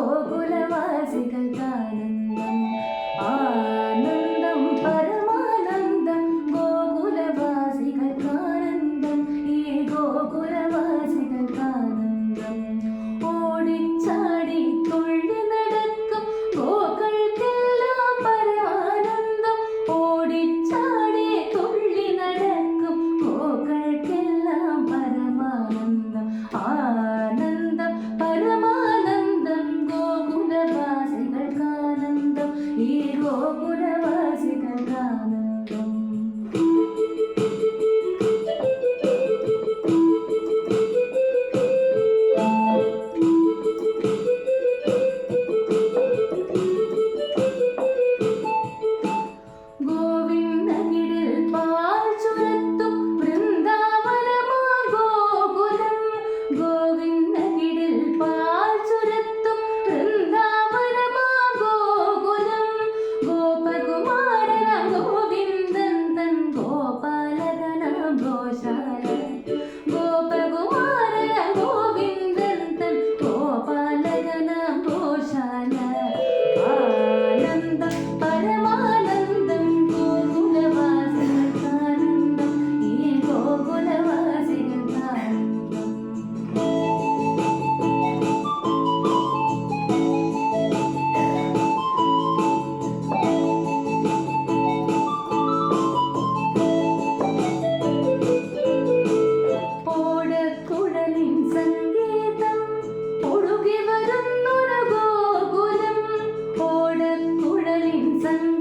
ಗೋಕುಲವಾಸಿ ಕಂತಾನ ഗോകുലവാസികാനന്ദം cosas friends and